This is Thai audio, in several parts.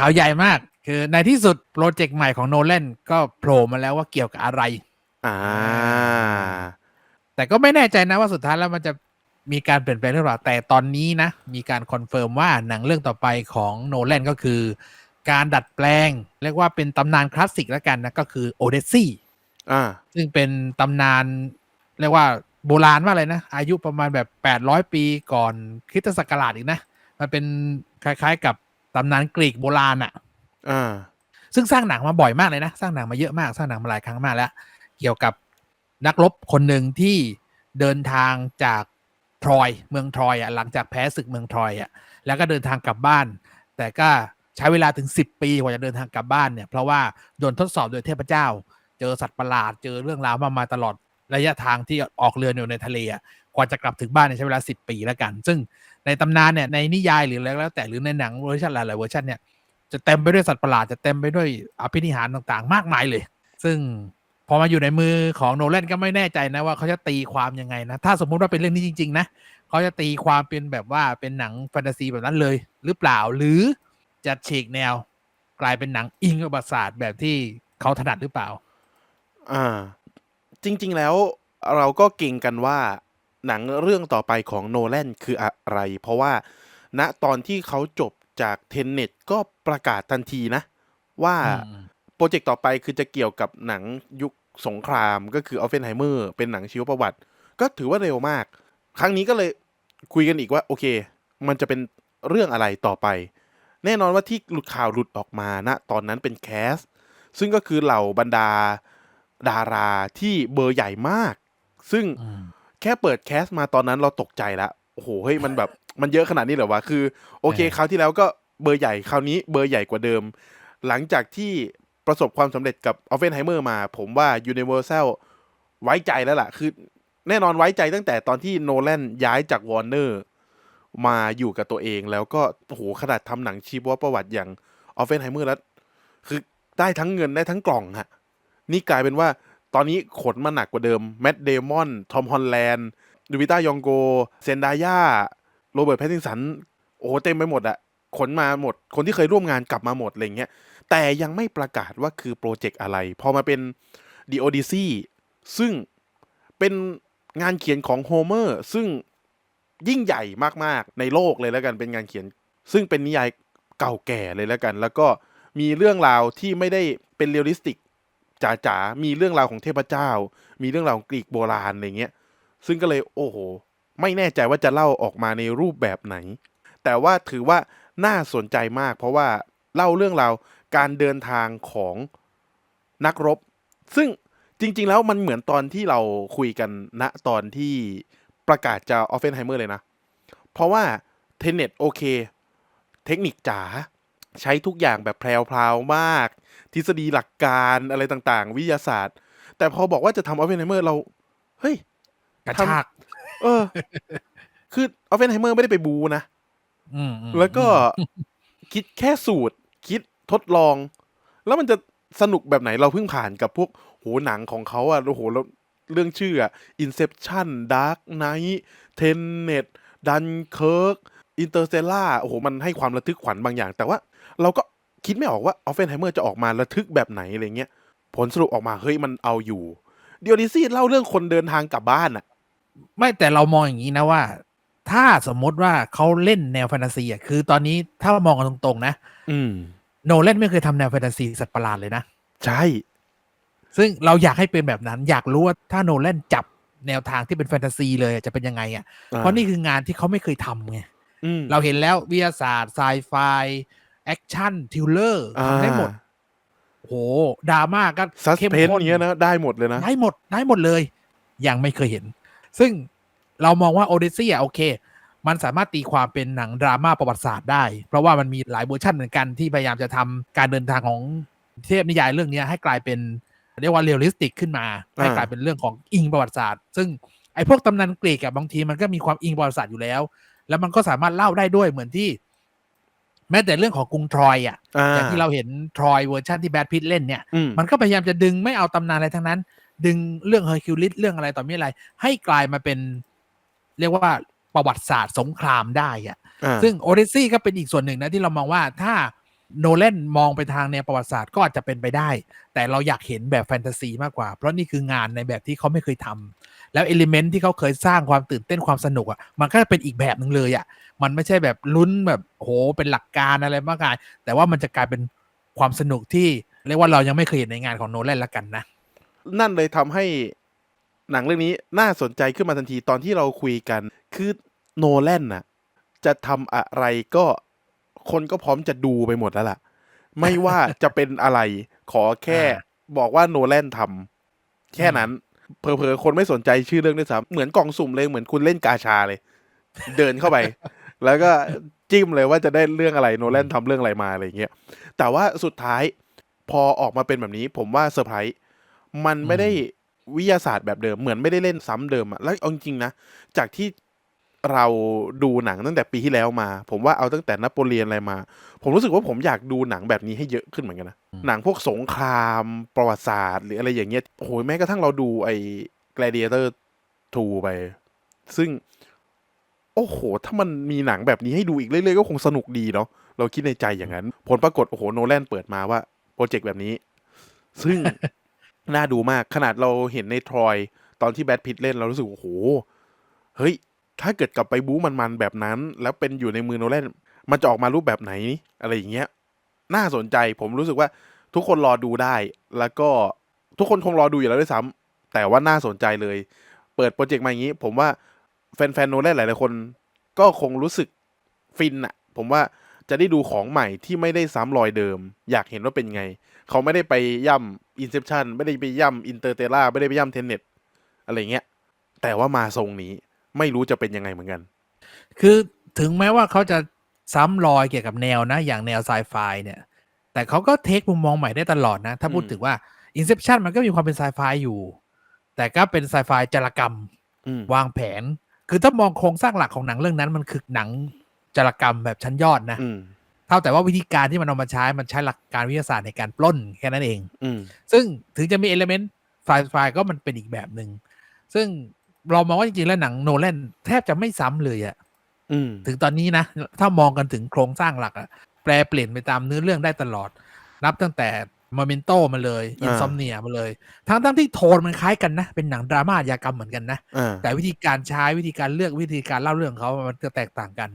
ข่าวใหญ่มาก คือในที่สุดโปรเจกต์ใหม่ของโนแลนก็โผล่มาแล้วว่าเกี่ยวกับอะไร อ่า แต่ก็ไม่แน่ใจนะว่าสุดท้ายแล้วมันจะมีการเปลี่ยนแปลงหรือเปล่า แต่ตอนนี้นะ มีการคอนเฟิร์มว่าหนังเรื่องต่อไปของโนแลนก็คือ การดัดแปลง เรียกว่าเป็นตำนานคลาสสิกแล้วกันนะก็คือโอเดซี่อ่าซึ่งเป็นตำนาน เรียกว่าโบราณมากเลยนะ อายุประมาณแบบ 800 ปีก่อนคริสตศักราชอีกนะ มันเป็นคล้ายๆกับ ตำนานกรีกโบราณอะอ่าซึ่งสร้างหนังมาบ่อยมากเลยนะ สร้างหนังมาเยอะมากสร้างหนังมาหลายครั้งมากแล้ว เกี่ยวกับนักรบคนหนึ่งที่เดินทางจากทรอยเมืองทรอยอะหลังจากแพ้ศึกเมืองทรอยอะแล้วก็เดินทางกลับบ้าน แต่ก็ใช้เวลาถึง 10 ปีกว่าจะเดินทางกลับบ้านเนี่ยเพราะว่าโดนทดสอบโดยเทพเจ้า เจอสัตว์ประหลาดเจอเรื่องราวมามาตลอด ระยะทางที่ออกเรืออยู่ในทะเลกว่าจะกลับถึงบ้านใช้เวลา 10 ปีแล้วกัน ซึ่งในตำนานเนี่ยในนิยายหรืออะไรแล้วแต่หรือในหนังเวอร์ชันหลายๆเวอร์ชันเนี่ยจะเต็มไปด้วยสัตว์ประหลาดจะเต็มไปด้วยอภินิหารต่างๆ มากมายเลย ซึ่งพอมาอยู่ในมือของโนแลนก็ไม่แน่ใจนะว่าเขาจะตีความยังไงนะ ถ้าสมมุติว่าเป็นเรื่องนี้จริง ๆ นะเขาจะตีความเป็นแบบว่าเป็นหนังแฟนตาซีแบบนั้นเลย หรือเปล่าหรือจะฉีกแนว กลายเป็นหนังอิงกับประวัติศาสตร์แบบที่เขาถนัดหรือเปล่า อ่า จริง ๆ แล้วเราก็เก่งกันว่าหนังเรื่องต่อไปของโนแลนคืออะไร เพราะว่าณตอนที่เขาจบจากเทนเน็ตก็ประกาศทันทีนะ ว่าอืมโปรเจกต์ต่อไปคือจะเกี่ยวกับหนังยุคสงครามก็คือออฟเฟนไฮเมอร์เป็นหนังชีวประวัติ ก็ถือว่าเร็วมาก ครั้งนี้ก็เลยคุยกันอีกว่า โอเค มันจะเป็นเรื่องอะไรต่อไป แน่นอนว่าที่หลุดข่าวหลุดออกมานะตอนนั้นเป็นแคส ซึ่งก็คือเหล่าบรรดา ดาราที่เบอร์ใหญ่มาก ซึ่งอืมแค่เปิดแคสมาตอนนั้นเราตกใจละโอ้โหเฮ้ยมันแบบมันเยอะขนาดนี้เหรอวะคือ โอเคเออคราวที่แล้วก็เบอร์ใหญ่คราวนี้เบอร์ใหญ่กว่าเดิม หลังจากที่ประสบความสำเร็จกับออฟเฟนไฮเมอร์มา ผมว่า Universal ไว้ใจแล้วล่ะ คือแน่นอนไว้ใจตั้งแต่ตอนที่โนแลนย้ายจากวอร์เนอร์มาอยู่กับตัวเองแล้วก็โอ้โหขนาดทำหนังชีวประวัติอย่างออฟเฟนไฮเมอร์แล้ว คือได้ทั้งเงินได้ทั้งกล่องฮะ นี่กลายเป็นว่าตอนนี้ขนมาหนักกว่าเดิมแมตต์เดมอนทอมฮอลแลนด์ดูวิต้ายองโก เซนดาย่าโรเบิร์ตแพตตินสัน โอ้เต็มไปหมดอะขนมาหมด คนที่เคยร่วมงานกลับมาหมดอะไรเงี้ย แต่ยังไม่ประกาศว่าคือโปรเจกต์อะไร พอมาเป็น The Odyssey ซึ่งเป็นงานเขียนของโฮเมอร์ซึ่งยิ่งใหญ่มากๆในโลกเลยแล้วกันเป็นงานเขียน ซึ่งเป็นนิยายเก่าแก่เลยแล้วกัน แล้วก็มีเรื่องราวที่ไม่ได้เป็นเรียลลิสติก จ๋าๆ มีเรื่องราวของเทพเจ้า มีเรื่องราวของกรีกโบราณอะไรเงี้ย ซึ่งก็เลยโอ้โห ไม่แน่ใจว่าจะเล่าออกมาในรูปแบบไหน แต่ว่าถือว่าน่าสนใจมากเพราะว่าเล่าเรื่องราวการเดินทางของนักรบ ซึ่งจริง ๆ แล้วมันเหมือนตอนที่เราคุยกันณตอนที่ประกาศจะออฟเฟนไฮเมอร์เลยนะ เพราะว่าเทเน็ตโอเค เทคนิคจ๋า ใช้ทุกอย่างแบบแพรวๆมาก ทฤษฎีหลักการอะไรต่างๆ วิทยาศาสตร์ แต่พอบอกว่าจะทำออฟเฟนไฮเมอร์เรา เฮ้ยกระชากเออ คือออฟเฟนไฮเมอร์ไม่ได้ไปบูนะอืมอืมแล้วก็คิดแค่สูตร คิดทดลอง แล้วมันจะสนุกแบบไหนเราเพิ่งผ่านกับพวกโหหนังของเขาอะโอ้โหแล้วเรื่องชื่ออะ Inception Dark Knight Tenet Dunkirk Interstellar โอ้โห มันให้ความระทึกขวัญบางอย่าง แต่ว่า เราก็คิดไม่ออกว่าออฟเฟนไฮเมอร์จะออกมาระทึกแบบไหนอะไรเงี้ย ผลสรุปออกมาเฮ้ยมันเอาอยู่เดียดิซี่เล่าเรื่องคนเดินทางกลับบ้านอะไม่แต่เรามองอย่างนี้นะว่า ถ้าสมมติว่าเขาเล่นแนวแฟนตาซีอะคือตอนนี้ถ้ามองกันตรงๆ นะ อืมโนแลนไม่เคยทำแนวแฟนตาซีสัตว์ประหลาดเลยนะ ใช่ ซึ่งเราอยากให้เป็นแบบนั้น อยากรู้ว่าถ้าโนแลนจับแนวทางที่เป็นแฟนตาซีเลยจะเป็นยังไงอะ เพราะนี่คืองานที่เขาไม่เคยทำไงอืมเราเห็นแล้ววิทยาศาสตร์ไซไฟ แอคชั่นทิลเลอร์ทำได้หมดโหดราม่าก็ซัสเข้มเพนข้นเงี้ยนะ ได้หมดเลยนะ ได้หมดได้หมดเลย ยังไม่เคยเห็น ซึ่งเรามองว่าโอเดซี่อะโอเค มันสามารถตีความเป็นหนังดราม่าประวัติศาสตร์ได้ เพราะว่ามันมีหลายเวอร์ชันเหมือนกันที่พยายามจะทำการเดินทางของเทพนิยายเรื่องเนี้ยให้กลายเป็นเรียกว่าเรียลลิสติกขึ้นมา ให้กลายเป็นเรื่องของอิงประวัติศาสตร์ ซึ่งไอ้พวกตำนานกรีกอะบางทีมันก็มีความอิงประวัติศาสตร์อยู่แล้ว แล้วมันก็สามารถเล่าได้ด้วยเหมือนที่ แม้แต่เรื่องของกรุงทรอยอะอ่าอย่างที่เราเห็นทรอยเวอร์ชันที่แบทพิทเล่นเนี่ยอืมมันก็พยายามจะดึงไม่เอาตำนานอะไรทั้งนั้น ดึงเรื่องเฮอร์คิวลิสเรื่องอะไรต่อมีอะไร ให้กลายมาเป็น เรียกว่าประวัติศาสตร์สงครามได้อะอ่าซึ่งโอเดซี่ก็เป็นอีกส่วนหนึ่งนะที่เรามองว่าถ้า โนแลนมองไปทางแนวประวัติศาสตร์ก็อาจจะเป็นไปได้ แต่เราอยากเห็นแบบแฟนตาซีมากกว่า เพราะนี่คืองานในแบบที่เขาไม่เคยทำแล้วเอลิเมนต์ที่เขาเคยสร้างความตื่นเต้นความสนุกอะมันก็เป็นอีกแบบหนึ่งเลยอะมันไม่ใช่แบบลุ้นแบบโหเป็นหลักการอะไรมากมายแต่ว่ามันจะกลายเป็นความสนุกที่เรียกว่าเรายังไม่เคยเห็นในงานของโนแลนละกันนะนั่นเลยทำให้หนังเรื่องนี้น่าสนใจขึ้นมาทันทีตอนที่เราคุยกัน คือโนแลนน่ะจะทำอะไรก็ คนก็พร้อมจะดูไปหมดแล้วล่ะ ไม่ว่าจะเป็นอะไร ขอแค่อ่าบอกว่าโนแลนทำแค่นั้นเพอเพอๆ คนไม่สนใจชื่อเรื่องด้วยซ้ำเหมือนกล่องสุ่มเลย เหมือนคุณเล่นกาชาเลย เดินเข้าไป แล้วก็จิ้มเลยว่าจะได้เรื่องอะไรโนแลนทำเรื่องอะไรมาอะไรอย่างเงี้ย แต่ว่าสุดท้ายพอออกมาเป็นแบบนี้ ผมว่าเซอร์ไพรส์มันไม่ได้วิทยาศาสตร์แบบเดิมเหมือนไม่ได้เล่นซ้ำเดิมอะแล้วเอาจริงๆนะ จากที่ เราดูหนังตั้งแต่ปีที่แล้วมา ผมว่าเอาตั้งแต่นโปเลียนอะไรมา ผมรู้สึกว่าผมอยากดูหนังแบบนี้ให้เยอะขึ้นเหมือนกันนะอืมหนังพวกสงครามประวัติศาสตร์ หรืออะไรอย่างเงี้ยโอ้ยแม้กระทั่งเราดูไอ้ Gladiator 2 ไป ซึ่ง โอ้โห ถ้ามันมีหนังแบบนี้ให้ดูอีกเรื่อยๆก็คงสนุกดีเนาะเราคิดในใจอย่างนั้น ผลปรากฏโอ้โหโนแลนเปิดมาว่าโปรเจกต์แบบนี้ ซึ่งน่าดูมากขนาดเราเห็นในทรอยตอนที่แบทพิทเล่นเรารู้สึกโอ้โหเฮ้ย ถ้าเกิดกลับไปบู๊มันๆแบบนั้น แล้วเป็นอยู่ในมือโนแลนมันจะออกมารูปแบบไหนอะไรอย่างเงี้ยน่าสนใจผมรู้สึกว่าทุกคนรอดูได้ แล้วก็ทุกคนคงรอดูอยู่แล้วด้วยซ้ำแต่ว่าน่าสนใจเลย เปิดโปรเจกต์มาอย่างนี้ ผมว่าแฟนๆโนแลนหลายๆคน ก็คงรู้สึกฟินอะผมว่าจะได้ดูของใหม่ที่ไม่ได้ซ้ำรอยเดิม อยากเห็นว่าเป็นไง เขาไม่ได้ไปย่ำ Inception ไม่ได้ไปย่ำ Interstellar ไม่ได้ไปย่ำ Tenet อะไรเงี้ยแต่ว่ามาทรงนี้ ไม่รู้จะเป็นยังไงเหมือนกัน คือถึงแม้ว่าเขาจะซ้ำรอยเกี่ยวกับแนวนะ อย่างแนวไซไฟเนี่ย แต่เขาก็เทคมุมมองใหม่ได้ตลอดนะ ถ้าพูดอืมถึงว่า Inception มันก็มีความเป็นไซไฟอยู่ แต่ก็เป็นไซไฟจารกรรมอืมวางแผน คือถ้ามองโครงสร้างหลักของหนังเรื่องนั้นมันคือหนังจารกรรมแบบชั้นยอดนะอืมเท่าแต่ว่าวิธีการที่มันเอามาใช้มันใช้หลักการวิทยาศาสตร์ในการปล้นแค่นั้นเองอืมซึ่งถึงจะมีเอลเมนต์ไซไฟก็มันเป็นอีกแบบหนึ่งซึ่ง เรามองว่าจริงๆแล้วหนังโนแลนแทบจะไม่ซ้ำเลยอะอืมถึงตอนนี้นะ ถ้ามองกันถึงโครงสร้างหลักอะแปลเปลี่ยนไปตามเนื้อเรื่องได้ตลอด นับตั้งแต่โมเมนโตมาเลยอินซอมเนียมาเลย ทั้งทั้งๆที่โทนมันคล้ายกันนะ เป็นหนังดราม่าอาชญากรรมเหมือนกันนะอ่าแต่วิธีการใช้วิธีการเลือกวิธีการเล่าเรื่องของเขามันจะแตกต่างกัน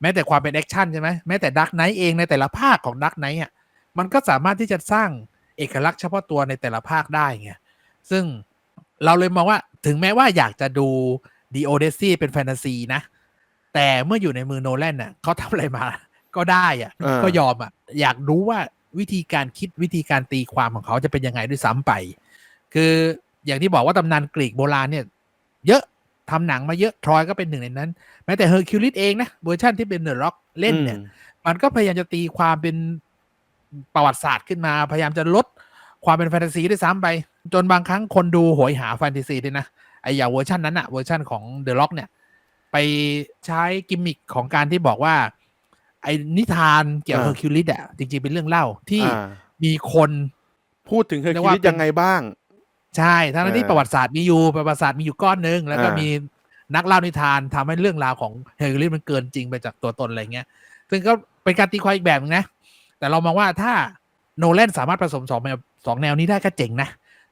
แม้แต่ความเป็นแอคชั่นใช่ไหมแม้แต่ดักไนท์เองในแต่ละภาคของดักไนท์อะมันก็สามารถที่จะสร้างเอกลักษณ์เฉพาะตัวในแต่ละภาคได้ไงซึ่ง เราเลยมองว่าถึงแม้ว่าอยากจะดูดีโอเดซี่เป็นแฟนตาซีนะ แต่เมื่ออยู่ในมือโนแลนน่ะเขาทำอะไรมา ก็ได้อะอ่าก็ยอมอะ อยากรู้ว่าวิธีการคิดวิธีการตีความของเขาจะเป็นยังไงด้วยซ้ำไป คืออย่างที่บอกว่าตำนานกรีกโบราณเนี่ย เยอะทำหนังมาเยอะ ทรอยก็เป็นหนึ่งในนั้น แม้แต่เฮอร์คิวลิสเองนะเวอร์ชันที่เป็นเดอะร็อกเล่นเนี่ยอืมมันก็พยายามจะตีความเป็นประวัติศาสตร์ขึ้นมา พยายามจะลดความเป็นแฟนตาซีด้วยซ้ำไป จนบางครั้งคนดูโหยหาแฟนตาซีด้วยนะไออย่างเวอร์ชันนั้นอะเวอร์ชันของเดอะร็อกเนี่ย ไปใช้กิมมิคของการที่บอกว่า ไอ้นิทานเกี่ยวกับอ่าเฮอร์คิวลิสอะจริงๆ เป็นเรื่องเล่าที่อ่ามีคนพูดถึงเฮอร์เรียคิกวว่าลิสเป็นยังไงบ้าง ใช่ทั้งที่เออประวัติศาสตร์มีอยู่ประวัติศาสตร์มีอยู่ก้อนหนึ่งแล้วก็อ่ามีมีนักเล่านิทานทำให้เรื่องราวของเฮอร์คิวลิสมันเกินจริงไปจากตัวตนอะไรเงี้ย ซึ่งก็เป็นการตีความอีกแบบนึงนะ แต่เรามองว่าถ้าโนแลนสามารถผสมสองแนวสองแนวนี้ได้ก็เจ๋งนะ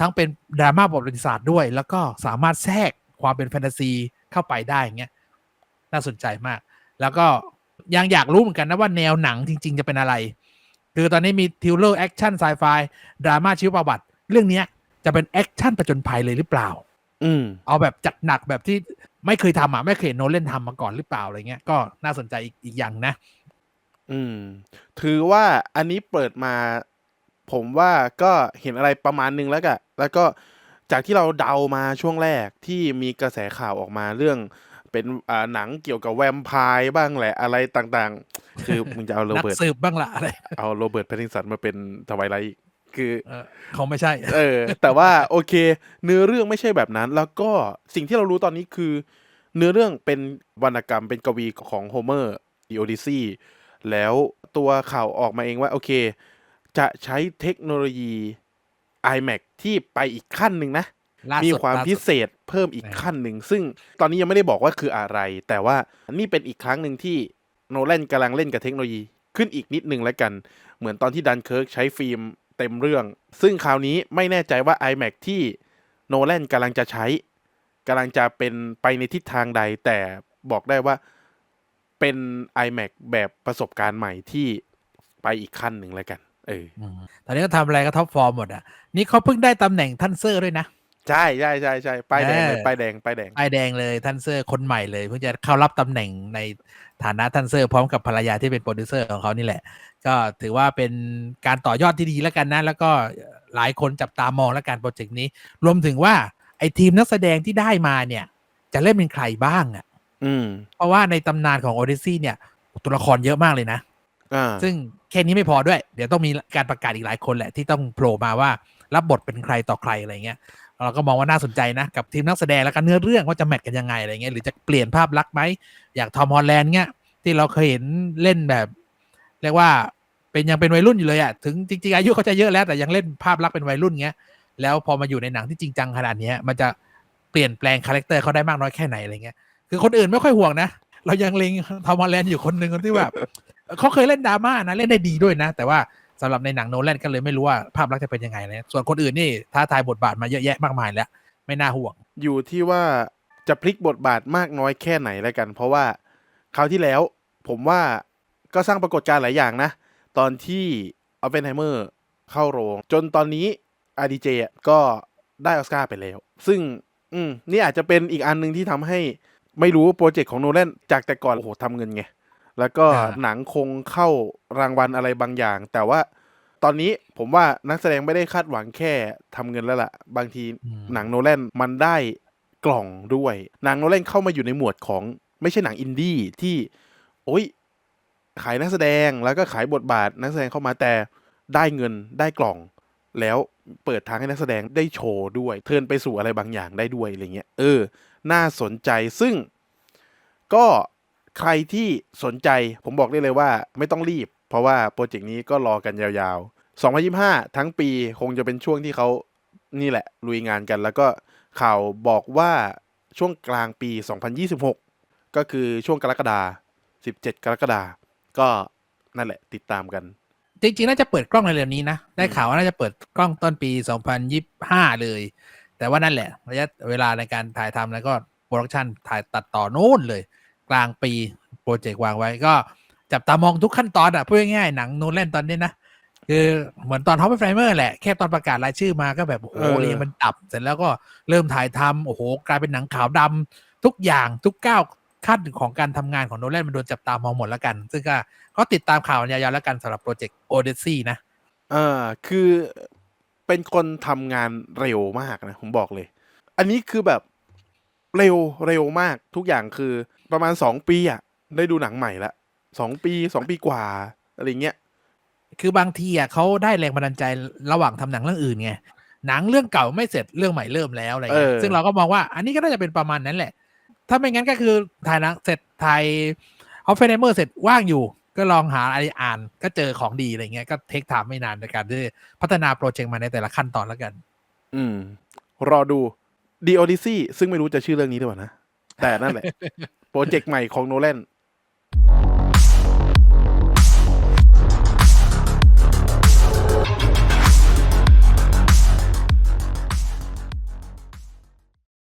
ทั้งเป็นดราม่าประวัติศาสตร์ด้วย แล้วก็สามารถแทรกความเป็นแฟนตาซีเข้าไปได้อย่างเงี้ยน่าสนใจมาก แล้วก็ยังอยากรู้เหมือนกันนะว่าแนวหนังจริง ๆ จะเป็นอะไร คือตอนนี้มีทิลเลอร์แอคชั่นไซไฟดราม่าชีวประวัติ เรื่องเนี้ยจะเป็นแอคชั่นประจนภัยเลยหรือเปล่า อืมเอาแบบจัดหนักแบบที่ไม่เคยทำอะ ไม่เคยเห็นโนเล่นทำมาก่อนหรือเปล่าอะไรเงี้ยก็น่าสนใจอีกอีกอย่างนะ อืม ถือว่าอันนี้เปิดมา ผมว่าก็เห็นอะไรประมาณนึงแล้วก็แล้วก็จากที่เราเดามาช่วงแรกที่มีกระแสข่าวออกมาเรื่องเป็นอ่าหนังเกี่ยวกับแวมไพร์บ้างแหละอะไรต่างๆ คือมึงจะเอาโรนักเบิร์ตสืบบ้างละอะไรเอาโรเบิร์ตแพตตินสันมาเป็นทวายไลท์คือเออเขาไม่ใช่ เออ แต่ว่าโอเค เนื้อเรื่องไม่ใช่แบบนั้น แล้วก็สิ่งที่เรารู้ตอนนี้คือ เนื้อเรื่องเป็นวรรณกรรมเป็นกวีของโฮเมอร์ดีโอดิซีแล้วตัวข่าวออกมาเองว่าโอเค จะใช้เทคโนโลยี iMac ที่ไปอีกขั้นหนึ่งนะล่ามีสุดความล่าพิสุดเศษเพิ่มอีกนะขั้นหนึ่ง ซึ่งตอนนี้ยังไม่ได้บอกว่าคืออะไร แต่ว่านี่เป็นอีกครั้งหนึ่งที่โนแลนกำลังเล่นกับเทคโนโลยีขึ้นอีกนิดนึงแล้วกัน เหมือนตอนที่ดันเคิร์กใช้ฟิล์มเต็มเรื่อง ซึ่งคราวนี้ไม่แน่ใจว่า iMac ที่โนแลนกำลังจะใช้กำลังจะเป็นไปในทิศทางใด แต่บอกได้ว่าเป็น iMac แบบประสบการณ์ใหม่ที่ไปอีกขั้นหนึ่งแล้วกัน เอออืมตอนนี้ก็ทำอะไรก็ท็อปฟอร์มหมดอะ นี่เขาเพิ่งได้ตำแหน่งท่านเซอร์ด้วยนะ ใช่ใช่ใช่ใช่ป้ายแดงเลยเออป้ายแดงป้ายแดงไอายแดงเลยท่านเซอร์คนใหม่เลยเพิ่งจะเข้ารับตำแหน่งในฐานะท่านเซอร์พร้อมกับภรรยาที่เป็นโปรดิวเซอร์ของเขานี่แหละ ก็ถือว่าเป็นการต่อยอดที่ดีแล้วกันนะ แล้วก็หลายคนจับตามองแล้วกันโปรเจกต์นี้ รวมถึงว่าไอทีมนักแสดงที่ได้มาเนี่ย จะเล่นเป็นใครบ้างอะ อืม เพราะว่าในตำนานของโอ d ด s ซี่เนี่ยตัวละครเยอะมากเลยนะอ่าซึ่ง แค่นี้ไม่พอด้วย เดี๋ยวต้องมีการประกาศอีกหลายคนแหละที่ต้องโผล่มาว่ารับบทเป็นใครต่อใครอะไรเงี้ยเราก็มองว่าน่าสนใจนะ กับทีมนักแสดงแล้วก็เนื้อเรื่องว่าจะแมทกันยังไงอะไรเงี้ยหรือจะเปลี่ยนภาพลักษณ์ไหมอย่างทอมฮอลแลนด์เงี้ยที่เราเคยเห็นเล่นแบบ เรียกว่าเป็นยังเป็นวัยรุ่นอยู่เลยอะถึงจริงๆอายุเขาจะเยอะแล้วแต่ยังเล่นภาพลักษณ์เป็นวัยรุ่นเงี้ยแล้วพอมาอยู่ในหนังที่จริงจังขนาดนี้มันจะเปลี่ยนแปลงคาแรคเตอร์เขาได้มากน้อยแค่ไหนอะไรเงี้ยคือคนอื่นไม่ค่อยห่วงนะ เรายังเล็งทอมฮอลแลนด์อยู่คนหนึ่งที่แบบ เขาเคยเล่นดราม่านะเล่นได้ดีด้วยนะ แต่ว่าสำหรับในหนังโนแลนก็เลยไม่รู้ว่าภาพลักษณ์จะเป็นยังไงเลยส่วนคนอื่นนี่ท้าทายบทบาทมาเยอะแยะมากมายแล้ว ไม่น่าห่วง อยู่ที่ว่าจะพลิกบทบาทมากน้อยแค่ไหนแล้วกัน เพราะว่าคราวที่แล้วผมว่าก็สร้างปรากฏการณ์หลายอย่างนะ ตอนที่อ p เ e นไฮเมอร์เข้าโรง จนตอนนี้ RDJ อะก็ได้ออสการ์ไปแล้ว ซึ่งอืมนี่อาจจะเป็นอีกอันหนึ่งที่ทำให้ไม่รู้โปรเจกต์ของโนแลนจากแต่ก่อนโอ้โหทำเงินไง แล้วก็อ่าหนังคงเข้ารางวัลอะไรบางอย่าง แต่ว่าตอนนี้ผมว่านักแสดงไม่ได้คาดหวังแค่ทำเงินแล้วล่ะ บางทีอืมหนังโนแลนมันได้กล่องด้วย หนังโนแลนเข้ามาอยู่ในหมวดของไม่ใช่หนังอินดี้ที่ โอ้ย ขายนักแสดงแล้วก็ขายบทบาทนักแสดงเข้ามาแต่ได้เงินได้กล่อง แล้วเปิดทางให้นักแสดงได้โชว์ด้วย เทิร์นไปสู่อะไรบางอย่างได้ด้วยอะไรเงี้ยเออ น่าสนใจซึ่งก็ ใครที่สนใจผมบอกได้เลยว่าไม่ต้องรีบ เพราะว่าโปรเจกต์นี้ก็รอกันยาวๆ 2025 ทั้งปีคงจะเป็นช่วงที่เขานี่แหละ ลุยงานกัน แล้วก็ข่าวบอกว่าช่วงกลางปี 2026 ก็คือช่วงกรกฎา17 กรกฎาก็นั่นแหละติดตามกัน จริงๆ น่าจะเปิดกล้องในเร็วนี้นะ ได้ข่าวว่าน่าจะเปิดกล้องต้นปี 2025 เลย แต่ว่านั่นแหละระยะเวลาในการถ่ายทำแล้วก็โปรดักชันถ่ายตัดต่อโน่นเลย กลางปีโปรเจกต์วางไว้ก็จับตามองทุกขั้นตอนอะพูดง่ายๆหนังโนแลนตอนนี้นะ คือเหมือนตอนท็อปไฟเมอร์แหละ แค่ตอนประกาศรายชื่อมาก็แบบ โอ้โหเออเรียงมันดับ เสร็จแล้วก็เริ่มถ่ายทำโอ้โห กลายเป็นหนังขาวดำทุกอย่างทุกก้าวขั้นของการทำงานของโนแลนมันโดนจับตามองหมดแล้วกัน ซึ่งก็ก็ติดตามข่าวยาวๆแล้วกันสำหรับโปรเจกต์โอเดซี่นะอ่าคือเป็นคนทำงานเร็วมากนะ ผมบอกเลย อันนี้คือแบบ เร็วเร็วมากทุกอย่างคือประมาณสองปีอะได้ดูหนังใหม่ละสองปีสองปีกว่าอะไรเงี้ยคือบางทีอะเขาได้แรงบันดาลใจระหว่างทำหนังเรื่องอื่นไงหนังเรื่องเก่าไม่เสร็จเรื่องใหม่เริ่มแล้วอะไรเงี้ยเออซึ่งเราก็มองว่าอันนี้ก็น่าจะเป็นประมาณนั้นแหละ ถ้าไม่งั้นก็คือถ่ายหนังเสร็จถ่ายออฟเฟนเมอร์เสร็จว่างอยู่ ก็ลองหาอะไรอ่านก็เจอของดีอะไรเงี้ยก็เทคไทม์ไม่นานในการที่พัฒนาโปรเจกต์มาในแต่ละขั้นตอนแล้วกัน อืม รอดู ดีออดิซี่ซึ่งไม่รู้จะชื่อเรื่องนี้หรือเปล่นะ แต่นั่นแหละ โปรเจกต์ใหม่ของโนแลน